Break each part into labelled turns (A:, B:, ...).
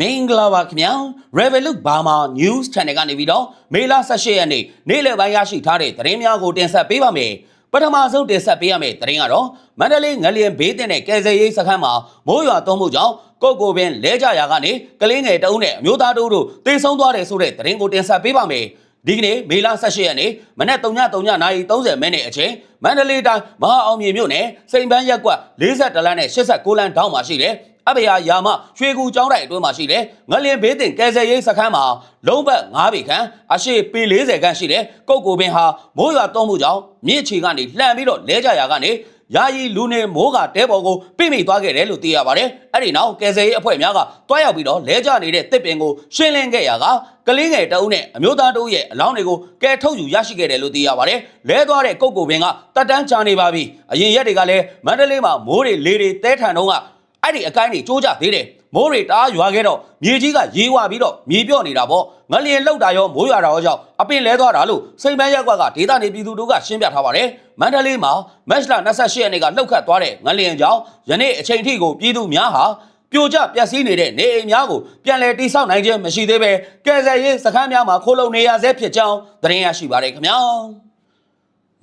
A: မင်္ဂလာပါခင်ဗျာ Revolut Burma News Channel ကနေပြီးတော့မေလ18ရက်နေ့နေ့လယ်ပိုင်းရရှိထားတဲ့သတင်းများကိုတင်ဆက်ပေးပါမယ်ပထမဆုံးတင်ဆက်ပေးရမယ့်သတင်းကတော့မန္တလေးငလျင်ဘေးတင်တဲ့ကယ်ဆယ်ရေးစခန်းမှာမိုးရွာသွန်းမှုကြောင့်ကိုကိုပင်လဲကြရာကနေကလေးငယ်တအုပ်နဲ့အမျိုးသားတို့တို့တေဆုံးသွားတယ်ဆိုတဲ့သတင်းကိုတင်ဆက်ပေးပါမယ်ဒီကနေ့မေလ18ရက်နေ့မနက်3:30နာရီ30မိနစ်အချိန်မန္တလေးတိုင်းမဟာအောင်မြေမြို့နယ်စိန်ပန်းရက်ကွက်42လမ်းနဲ့89လမ်းတောင်းမှာရှိတဲ့ အဘယာယာမရွှေကူကျောင်းတိုင်အတွင်းမှာရှိတဲ့ငလျင်ဘေးတင်ကယ်ဆယ်ရေးစခန်းမှာလုံးဘက်9ပေခန့်အရှိပေ40ခန့်ရှိတဲ့ကုတ်ကိုပင်ဟာမိုးရွာသွန်းမှုကြောင့်မြင့်ချီကနေလှန်ပြီးတော့လဲကြရာကနေယာယီလူနေမိုးကတဲပေါ်ကိုပြိမိသွားခဲ့တယ်လို့သိရပါတယ်။အဲ့ဒီနောက်ကယ်ဆယ်ရေးအဖွဲ့များကတွားရောက်ပြီးတော့လဲကျနေတဲ့တစ်ပင်ကိုရှင်းလင်းခဲ့ရာကကလေးငယ်တအုပ်နဲ့အမျိုးသားတအုပ်ရဲ့အလောင်းတွေကိုကယ်ထုတ်ယူရရှိခဲ့တယ်လို့သိရပါတယ်။လဲသွားတဲ့ကုတ်ကိုပင်ကတက်တန်းချနေပါပြီ။အရင်ရက်တွေကလည်းမန္တလေးမှာမိုးတွေလေတွေတဲထန်တော့က အဲ့ဒီအကိုင်းတွေကျိုးကြသေးတယ်မိုးတွေတအားရွာခဲ့တော့မြေကြီးကရေဝပြီးတော့မြေပြော့နေတာပေါ့ငလျင်လောက်တာရောမိုးရွာတာရောကြောင့်အပင်လဲသွားတာလို့စိန်ပန်းရက်ကွက်ကဒေသနေပြည်သူတို့ကရှင်းပြထားပါတယ်မန္တလေးမှာမတ်လ28ရက်နေ့ကလှုပ်ခတ်သွားတဲ့ငလျင်ကြောင့်ယနေ့အချိန်ထိကိုပြည်သူများဟာပြိုကျပျက်စီးနေတဲ့နေအိမ်များကိုပြန်လည်တိစောက်နိုင်ခြင်းမရှိသေးပဲကယ်ဆယ်ရေးစခန်းများမှာခိုးလုံနေရဆဲဖြစ်ကြောင်းသတင်းရရှိပါတယ်ခင်ဗျာ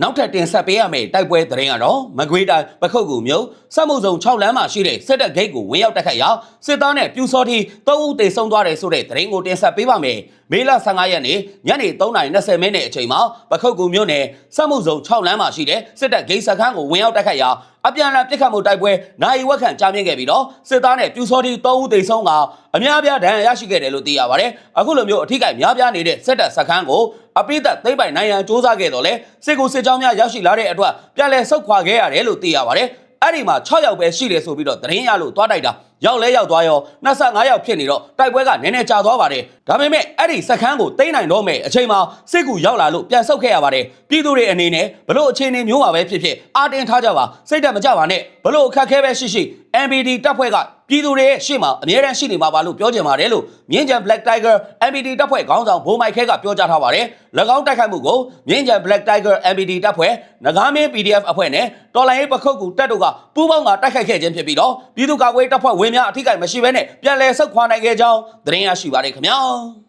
A: နောက်ထပ်တင်ဆက်ပေးရမယ့်တိုက်ပွဲသတင်းကတော့မကွေးတိုင်းပခုတ်ကူမြို့စက်မှုဇုံ6လမ်းမှာရှိတဲ့စစ်တပ်ဂိတ်ကိုဝင်ရောက်တက်ခတ်ရာစစ်သားနဲ့ပြူစောတိ3ဦးတေဆုံးသွားတယ်ဆိုတဲ့သတင်းကိုတင်ဆက်ပေးပါမယ်။မေလ15ရက်နေ့ညနေ3:20မိနစ်အချိန်မှာပခုတ်ကူမြို့နယ်စက်မှုဇုံ6လမ်းမှာရှိတဲ့စစ်တပ်ဂိတ်စခန်းကိုဝင်ရောက်တက်ခတ်ရာ အပြန်အလှန်ပြစ်ခတ်မှုတိုက်ပွဲနိုင်ဝက်ခန့်ကြာမြင့်ခဲ့ပြီးတော့စစ်သားနဲ့ပြူစောတိ3ဦးတေဆုံးကအများပြားဒဏ်ရာရရှိခဲ့တယ်လို့သိရပါတယ်။အခုလိုမျိုးအထိကိများပြားနေတဲ့စစ်တပ်စခန်းကိုအပိသက်သိမ့်ပိုင်နိုင်ရန်စ조사ခဲ့တော့လဲစစ်ကိုစစ်ကြောင်းများရောက်ရှိလာတဲ့အတွက်ပြန်လည်ဆုတ်ခွာခဲ့ရတယ်လို့သိရပါတယ်။ အဲ့ဒီမှာ6ယောက်ပဲရှိတယ်ဆိုပြီးတော့သတင်းရလို့သွားတိုက်တာရောက်လဲရောက်သွားရော25ယောက်ဖြစ်နေတော့တိုက်ပွဲကနည်းနည်းကြာသွားပါတယ်ဒါပေမဲ့အဲ့ဒီစခန်းကိုတိမ့်နိုင်တော့မယ်အချိန်မှာစစ်ကူရောက်လာလို့ပြန်ဆုတ်ခဲ့ရပါတယ်ပြည်သူတွေအနေနဲ့ဘလို့အခြေအနေမျိုးပါပဲဖြစ်ဖြစ်အာတင်ထားကြပါစိတ်ဓာတ်မကြပါနဲ့ဘလို့အခက်ခဲပဲရှိရှိ MBD တပ်ဖွဲ့ကပြည်သူတွေရဲ့ရှေ့မှာအမြဲတမ်းရှိနေမှာပါလို့ပြောကြပါတယ်လို့မြင်းကြံ Black Tiger MBD တပ်ဖွဲ့ခေါင်းဆောင်ဘိုးမိုက်ခဲကပြောကြားထားပါတယ်၎င်းတိုက်ခိုက်မှုကိုမြင်းကြံ Black Tiger MBD တပ်ဖွဲ့ငကားမင်း PDF အဖွဲ့နဲ့တော်လိုင်းရေးပခုတ်ကူတပ်တို့ကပူးပေါင်းကတိုက်ခိုက်ခဲ့ခြင်းဖြစ်ပြီးတော့ပြည်သူ့ကာကွယ်တပ်ဖွဲ့ဝင်များအထိကိမရှိဘဲနဲ့ပြန်လည်ဆုတ်ခွာနိုင်ခဲ့ကြောင်းသတင်းရရှိပါတယ်ခင်ဗျာ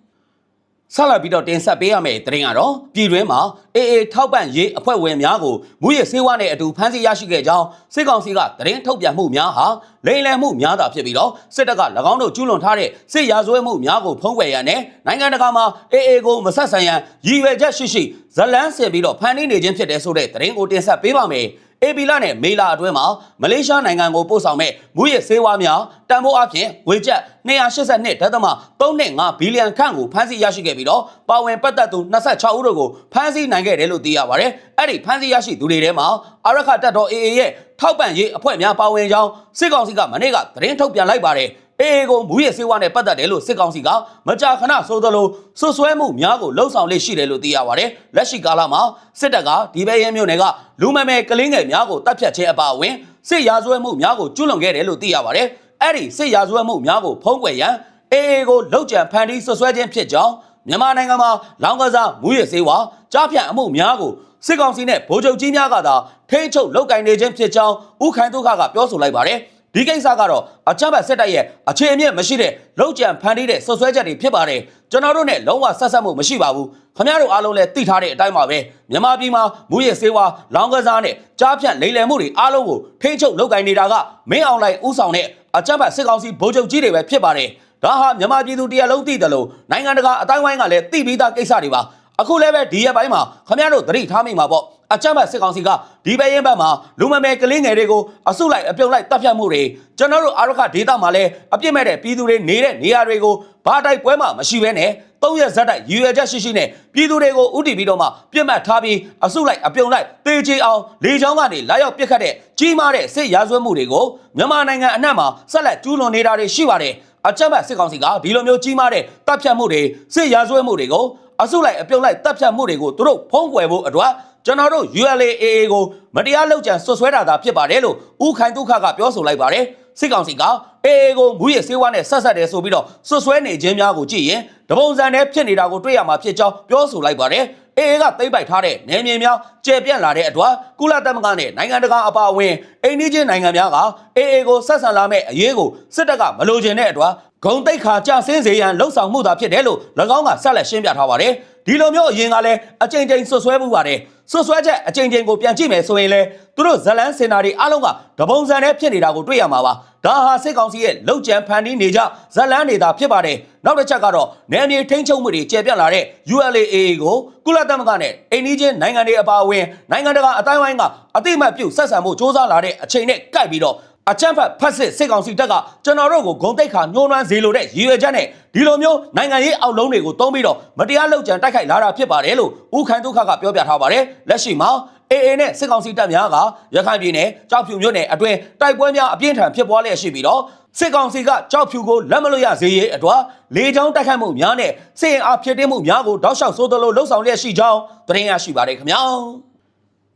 A: ဆက်လက်ပြီးတော့တင်ဆက်ပေးရမယ့်သတင်းကတော့ပြည်တွင်းမှာအေအေထောက်ပံ့ရေးအဖွဲ့ဝင်များကိုမူရစေဝါနဲ့အတူဖမ်းဆီးရရှိခဲ့ကြောင်းစစ်ကောင်စီကသတင်းထုတ်ပြန်မှုများဟာလိမ်လည်မှုများတာဖြစ်ပြီးတော့စစ်တပ်က၎င်းတို့ကျူးလွန်ထားတဲ့စစ်ရာဇဝဲမှုများကိုဖုံးကွယ်ရန်နဲ့နိုင်ငံတကာမှာအေအေကိုမဆက်ဆံရန်ရည်ရွယ်ချက်ရှိရှိဇလန်းဆင်ပြီးတော့ဖမ်းနေခြင်းဖြစ်တယ်ဆိုတဲ့သတင်းကိုတင်ဆက်ပေးပါမယ် အေပီလာနဲ့မေလာအတွင်းမှာမလေးရှားနိုင်ငံကိုပို့ဆောင်မဲ့မူရစေဝါများတန်ဖိုးအဖြစ်ငွေကျပ်282ဒသမ3.5ဘီလီယံခန့်ကိုဖမ်းဆီးရရှိခဲ့ပြီးတော့ပါဝင်ပတ်သက်သူ26ဦးတို့ကိုဖမ်းဆီးနိုင်ခဲ့တယ်လို့သိရပါတယ်။အဲ့ဒီဖမ်းဆီးရရှိသူတွေထဲမှာအာရခတပ်တော် AA ရဲ့ထောက်ပံ့ရေးအဖွဲ့များပါဝင်ကြောင်းစစ်ကောင်စီကမနေ့ကသတင်းထုတ်ပြန်လိုက်ပါတယ်။ AA ကိုမူရစေဝါနဲ့ပတ်သက်တယ်လို့စစ်ကောင်စီကမကြာခဏဆိုသလိုဆွဆွဲမှုများကိုလှုံ့ဆော်လေးရှိတယ်လို့သိရပါတယ်။လက်ရှိကာလမှာစစ်တပ်ကဒီဘဲရဲမျိုးနယ်ကလူမမဲကလင်းငယ်များကိုတပ်ဖြတ်ခြင်းအပါအဝင်စစ်ရာဇဝဲမှုများကိုကျူးလွန်ခဲ့တယ်လို့သိရပါတယ်။အဲ့ဒီစစ်ရာဇဝဲမှုများကိုဖုံးကွယ်ရန် AA ကိုလှုပ်ကြံဖန်တီးဆွဆွဲခြင်းဖြစ်ကြောင်းမြန်မာနိုင်ငံမှာလောင်ကစားမူရစေဝါကြားဖြန့်အမှုများကိုစစ်ကောင်စီနဲ့ဗိုလ်ချုပ်ကြီးများကသာထိန်းချုပ်လုပ်ကင်နေခြင်းဖြစ်ကြောင်းဥခိုင်ဒုက္ခကပြောဆိုလိုက်ပါတယ်။ ဒီကိစ္စကတော့အကြမ်းဖက်စစ်တပ်ရဲ့အခြေအမြစ်မရှိတဲ့လောက်ကြံဖန်တီးတဲ့ဆွဆွဲချက်တွေဖြစ်ပါတယ်ကျွန်တော်တို့နဲ့လုံးဝဆက်ဆက်မှုမရှိပါဘူးခင်ဗျားတို့အားလုံးလည်းသိထားတဲ့အတိုင်းပါပဲမြန်မာပြည်မှာမူရစေဝါလောင်ကစားနဲ့ကြားဖြန့်လိမ်လည်မှုတွေအားလုံးကိုထိန်းချုပ်လုပ်ကင်နေတာကမင်းအောင်လှိုင်ဥဆောင်တဲ့အကြမ်းဖက်စစ်ကောင်စီဗိုလ်ချုပ်ကြီးတွေပဲဖြစ်ပါတယ်ဒါဟာမြန်မာပြည်သူတရားလုံးသိတယ်လို့နိုင်ငံတကာအတိုင်းဝိုင်းကလည်းသိပြီးသားကိစ္စတွေပါအခုလည်းပဲဒီရက်ပိုင်းမှာခမရတို့သတိထားမိမှာပေါ့ အကြမ်းဖက်စစ်ကောင်စီကဒီဘဲရင်ဘက်မှာလူမမဲကလေးငယ်တွေကိုအစုလိုက်အပြုံလိုက်တပ်ဖြတ်မှုတွေကျွန်တော်တို့အာရခဒေတာမှာလည်းအပြစ်မဲ့တဲ့ပြည်သူတွေနေတဲ့နေရာတွေကိုဘာတိုက်ပွဲမှမရှိဘဲနဲ့သုံးရက်ဇက်တိုက်ရည်ရွယ်ချက်ရှိရှိနဲ့ပြည်သူတွေကိုဥတီပြီးတော့မှပြစ်မှတ်ထားပြီးအစုလိုက်အပြုံလိုက်တေချေအောင်လေချောင်းကနေလာရောက်ပစ်ခတ်တဲ့ကြီးမားတဲ့စစ်ရာဇဝတ်မှုတွေကိုမြန်မာနိုင်ငံအနှံ့မှာဆက်လက်ကျူးလွန်နေတာတွေရှိပါတယ်အကြမ်းဖက်စစ်ကောင်စီကဒီလိုမျိုးကြီးမားတဲ့တပ်ဖြတ်မှုတွေစစ်ရာဇဝတ်မှုတွေကိုအစုလိုက်အပြုံလိုက်တပ်ဖြတ်မှုတွေကိုသူတို့ဖုံးကွယ်ဖို့အတွက် ကျွန်တော်တို့ ULAA ကိုမတရားလုပ်ကြံဆွဆွဲတာသာဖြစ်ပါတယ်လို့ဦးခိုင်ဒုက္ခကပြောဆိုလိုက်ပါတယ်စစ်ကောင်စီက AA ကိုမူရစေဝါနဲ့ဆက်ဆက်တယ်ဆိုပြီးတော့ဆွဆွဲနေခြင်းများကိုကြည့်ရင်တပုံစံနဲ့ဖြစ်နေတာကိုတွေ့ရမှာဖြစ်ကြောင်းပြောဆိုလိုက်ပါတယ် AA ကသိမ့်ပိုက်ထားတဲ့နယ်မြေများကျယ်ပြန့်လာတဲ့အတွက်ကုလသမဂ္ဂနဲ့နိုင်ငံတကာအပါအဝင်အိန္ဒိချင်းနိုင်ငံများက AA ကိုဆက်ဆံလာမဲ့အရေးကိုစစ်တပ်ကမလိုချင်တဲ့အတွက်ဂုံတိတ်ခါကြဆင်းစေရန်လှုံ့ဆော်မှုသာဖြစ်တယ်လို့၎င်းကဆက်လက်ရှင်းပြထားပါတယ် ဒီလိုမျိုးအရင်ကလည်းအကြိမ်ကြိမ်ဆွဆွဲမှုပါတယ်ဆွဆွဲချက်အကြိမ်ကြိမ်ကိုပြန်ကြည့်မယ်ဆိုရင်လေသူတို့ဇလန်းစင်နာတွေအားလုံးကတပုံစံနဲ့ဖြစ်နေတာကိုတွေ့ရမှာပါဒါဟာစစ်ကောင်စီရဲ့လုံခြံဖန်တီးနေကြဇလန်းနေတာဖြစ်ပါတယ်နောက်တစ်ချက်ကတော့နယ်မြေထိန်းချုပ်မှုတွေကျေပြတ်လာတဲ့ ULAA ကိုကုလသမဂ္ဂနဲ့အိန္ဒိချင်းနိုင်ငံတွေအပါအဝင်နိုင်ငံတကာအတိုင်းဝိုင်းကအတိအမှတ်ပြုဆက်ဆံမှုစ조사လာတဲ့အချိန်နဲ့ကိုက်ပြီးတော့ အချမ်းဖတ်ဖတ်စစ်စစ်ကောင်စီတပ်ကကျွန်တော်တို့ကိုဂုံတိတ်ခါညှိုးနှွမ်းစေလိုတဲ့ရည်ရွယ်ချက်နဲ့ဒီလိုမျိုးနိုင်ငံရေးအောက်လုံးတွေကိုတုံးပြီးတော့မတရားလုပ်ကြံတိုက်ခိုက်လာတာဖြစ်ပါတယ်လို့ဦးခိုင်ဒုက္ခကပြောပြထားပါတယ်လက်ရှိမှာ AA နဲ့စစ်ကောင်စီတပ်များကရခိုင်ပြည်နယ်ကြောက်ဖြူမြို့နယ်အတွင်းတိုက်ပွဲများအပြင်းထန်ဖြစ်ပွားလျက်ရှိပြီးတော့စစ်ကောင်စီကကြောက်ဖြူကိုလက်မလွတ်ရစေရေးအတွက်လေကြောင်းတိုက်ခိုက်မှုများနဲ့စစ်ရင်အားဖြစ်တင်းမှုများကိုတောက်လျှောက်ဆိုးသလိုလှုပ်ဆောင်လျက်ရှိကြောင်းသတင်းရရှိပါတယ်ခင်ဗျာ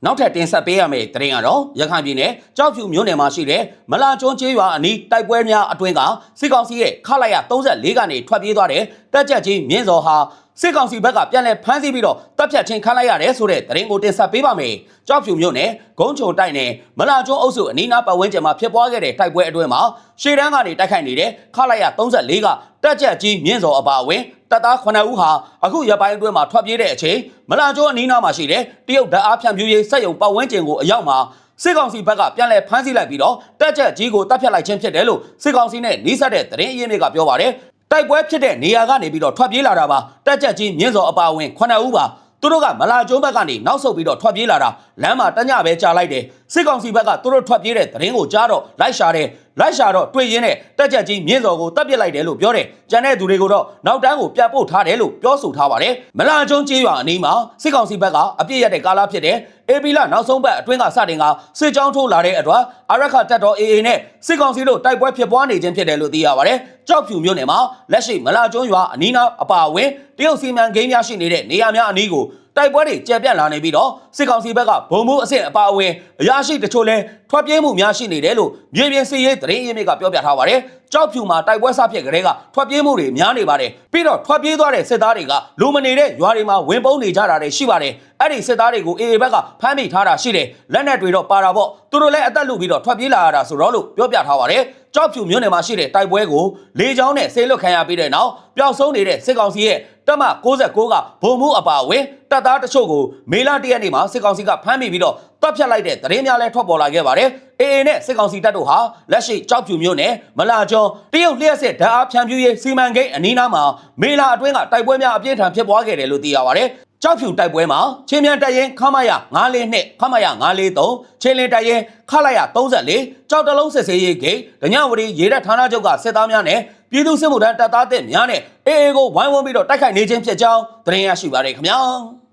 A: နောက်ထပ်တင်ဆက်ပေးရမယ့်သတင်းကတော့ရခိုင်ပြည်နယ်ကြောက်ဖြူမြို့နယ်မှာရှိတဲ့မလာကျွန်းကျေးရွာအနီးတိုက်ပွဲများအတွင်းကစစ်ကောင်စီရဲ့ခလိုက်ရ34ကနေထွက်ပြေးသွားတဲ့တက်ကြက်ကြီးမြင်းစော်ဟာ စစ်ကောင်စီဘက်ကပြန်လည်ဖမ်းဆီးပြီးတော့တပ်ဖြတ်ချင်းခလိုက်ရတယ်ဆိုတဲ့သတင်းကိုတင်ဆက်ပေးပါမယ်။ကြောက်ဖြူမြို့နယ်ဂုံးချုံတိုက်နယ်မလာကျွန်းအုပ်စုအနီးနားပတ်ဝန်းကျင်မှာဖြစ်ပွားခဲ့တဲ့တိုက်ပွဲအတွင်းမှာရှေ့တန်းကနေတိုက်ခိုက်နေတဲ့ခလိုက်ရ34ကတက်ကြက်ကြီးမြင်းစော်အပါအဝင်တပ်သား9ဦးဟာအခုရပိုင်းအတွင်းမှာထွက်ပြေးတဲ့အချိန်မလာကျွန်းအနီးနားမှာရှိတဲ့တရုတ်ဓာတ်အားဖြန့်ဖြူရေးစက်ရုံပတ်ဝန်းကျင်ကိုအရောက်မှာစစ်ကောင်စီဘက်ကပြန်လည်ဖမ်းဆီးလိုက်ပြီးတော့တက်ချက်ကြီးကိုတပ်ဖြတ်လိုက်ခြင်းဖြစ်တယ်လို့စစ်ကောင်စီနဲ့နှီးစပ်တဲ့သတင်းအရင်းမြစ်ကပြောပါတယ် တိုက်ပွဲဖြစ်တဲ့နေရာကနေပြီးတော့ထွက်ပြေးလာတာပါတက်ချက်ကြီးမြင်းစော်အပါအဝင်9ဦးပါသူတို့ကမလာကျုံးဘက်ကနေနောက်ဆုတ်ပြီးတော့ထွက်ပြေးလာတာလမ်းမှာတညပဲကြာလိုက်တယ်စစ်ကောင်စီဘက်ကသူတို့ထွက်ပြေးတဲ့သတင်းကိုကြားတော့လိုက်ရှာတယ် လိုက်ရှာတော့တွေ့ရင်းနဲ့တက်ချက်ကြီးမြင်းစော်ကိုတပ်ပစ်လိုက်တယ်လို့ပြောတယ်ကျန်တဲ့သူတွေကိုတော့နောက်တန်းကိုပြတ်ပို့ထားတယ်လို့ပြောဆိုထားပါတယ်မလာကျုံးကျေးရွာအနီးမှာစစ်ကောင်စီဘက်ကအပြစ်ရတဲ့ကာလဖြစ်တဲ့အေပီလာနောက်ဆုံးပတ်အတွင်းကစတင်ကစစ်ကြောင်းထိုးလာတဲ့အတွက်အရက်ခတက်တော် AA နဲ့စစ်ကောင်စီတို့တိုက်ပွဲဖြစ်ပွားနေခြင်းဖြစ်တယ်လို့သိရပါတယ်ကြောက်ဖြူမြို့နယ်မှာလက်ရှိမလာကျုံးရွာအနီးနားအပါအဝင်တရုတ်စီမံကိန်းများရှိနေတဲ့နေရာများအနီးကို တိုက်ပွဲတွေကြဲပြန့်လာနေပြီးတော့စစ်ကောင်စီဘက်ကဘုံမှုအဆင့်အပါအဝင်အရာရှိတချို့လဲထွက်ပြေးမှုများရှိနေတယ်လို့မြေပြင်စစ်ရေးသတင်းရင်းမြစ်ကပြောပြထားပါတယ်။ကြောက်ဖြူမှာတိုက်ပွဲဆဖြစ်ကြတဲ့ကထွက်ပြေးမှုတွေများနေပါတယ်။ပြီးတော့ထွက်ပြေးသွားတဲ့စစ်သားတွေကလူမနေတဲ့ရွာတွေမှာဝင်ပုန်းနေကြတာတွေရှိပါတယ်။အဲ့ဒီစစ်သားတွေကို AA ဘက်ကဖမ်းမိထားတာရှိတယ်။လက်နက်တွေတော့ပါတာပေါ့။သူတို့လည်းအသက်လူပြီးတော့ထွက်ပြေးလာရတာဆိုတော့လို့ပြောပြထားပါတယ်။ ကြောက်ဖြူမြို့နယ်မှာရှိတဲ့တိုက်ပွဲကိုလေကြောင်းနဲ့ဆေးလွတ်ခံရပြီးတဲ့နောက်ပျောက်ဆုံးနေတဲ့စစ်ကောင်စီရဲ့တပ်မ69ကဗိုလ်မှူးအပါအဝင်တပ်သားတချို့ကိုမေလ၁ရက်နေ့မှာစစ်ကောင်စီကဖမ်းမိပြီးတော့တပ်ဖြတ်လိုက်တဲ့သတင်းများလည်းထွက်ပေါ်လာခဲ့ပါတယ်။ AA နဲ့စစ်ကောင်စီတပ်တို့ဟာလက်ရှိကြောက်ဖြူမြို့နယ်မလာကျော်တရုတ်လျှက်စစ်ဓာတ်အားဖြန့်ဖြူးရေးစီမံကိန်းအနီးနားမှာမေလာအတွင်းကတိုက်ပွဲများအပြင်းထန်ဖြစ်ပွားခဲ့တယ်လို့သိရပါတယ်။ ကြောက်ဖြူတိုက်ပွဲမှာချင်းမြန်တပ်ရင်ခမရ942ခမရ943ချင်းလင်းတပ်ရင်ခလိုက်ရ34ကြောက်တလုံးစစ်စေးရေးဂိတ်ဒညဝရီရေတပ်ဌာနချုပ်ကစစ်သားများနဲ့ပြည်သူစစ်မှုထမ်းတပ်သားတဲ့များနဲ့ AA ကိုဝိုင်းဝန်းပြီးတော့တိုက်ခိုက်နေခြင်းဖြစ်ကြောင်းသတင်းရရှိပါရခင်ဗျာ။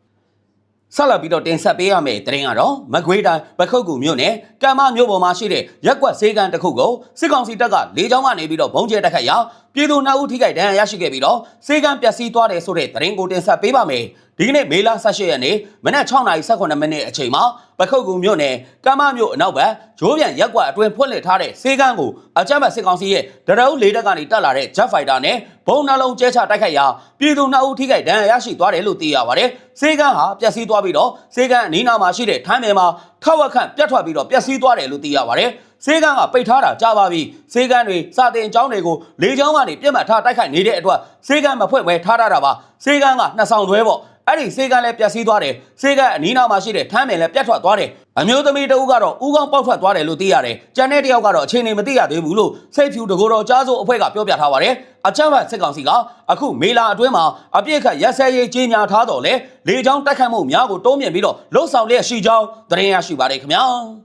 A: ဆက်လက်ပြီးတော့တင်ဆက်ပေးရမယ့်သတင်းကတော့မကွေးတိုင်းပခုတ်ကူမြို့နယ်ကံမမြို့ပေါ်မှာရှိတဲ့ရက်ကွက်စေးကန်တစ်ခုကိုစစ်ကောင်စီတပ်ကလေကြောင်းကနေပြီးတော့ဘုံကျဲတိုက်ခိုက်ရာ ပြည်သူနှစ်ဦးထိခိုက်ဒဏ်ရာရရှိခဲ့ပြီးတော့စေးကန်ပျက်စီးသွားတယ်ဆိုတဲ့သတင်းကိုတင်ဆက်ပေးပါမယ်။ဒီကနေ့မေလ18ရက်နေ့မနက်6:18မိနစ်အချိန်မှာပခုတ်ကူမြို့နယ်ကမ်းမမြို့အနောက်ဘက်ဂျိုးပြန်ရက်ကွက်အတွင်ဖွင့်လှစ်ထားတဲ့စေကန်းကိုအကြမ်းဖက်စစ်ကောင်စီရဲ့ဒရုန်းလေးတပ်ကနေတက်လာတဲ့ Jet Fighter နဲ့ဘုံနှလုံးကျဲချတိုက်ခိုက်ရာပြည်သူနှစ်ဦးထိခိုက်ဒဏ်ရာရရှိသွားတယ်လို့သိရပါတယ်။စေကန်းဟာပျက်စီးသွားပြီးတော့စေကန်းအနီးနားမှာရှိတဲ့ထမ်းနယ်မှာထောက်ဝက်ခန့်ပြတ်ထွက်ပြီးတော့ပျက်စီးသွားတယ်လို့သိရပါတယ်။ စေကန်းကပိတ်ထားတာကြာပါပြီ။စေကန်းတွေစာတင်ကျောင်းတွေကိုလေကျောင်းကနေပြတ်မှတ်ထားတိုက်ခိုက်နေတဲ့အတွက်စေကန်းမဖွင့်ပဲထားထားတာပါ။စေကန်းကနှစ်ဆောင်တွဲပေါ့။အဲ့ဒီစေကန်းလည်းပျက်စီးသွားတယ်စေကန်းအနီးနားမှာရှိတဲ့ထမ်းပင်လည်းပြတ်ထွက်သွားတယ်အမျိုးသမီးတဦးကတော့ဥကောင်းပေါက်ထွက်သွားတယ်လို့သိရတယ်ကျန်တဲ့တယောက်ကတော့အခြေအနေမသိရသေးဘူးလို့စိတ်ဖြူတကိုယ်တော်ကြားစိုးအဖွဲ့ကပြောပြထားပါတယ်အချမ်းဖတ်စစ်ကောင်စီကအခုမေလာအတွင်းမှာအပြစ်ခတ်ရက်စဲရေးကြီးညာထားတော်လဲလေချောင်းတိုက်ခတ်မှုများကိုတုံးမြင်ပြီးတော့လှုပ်ဆောင်လျက်ရှိကြောင်းသတင်းရရှိပါတယ်ခင်ဗျာ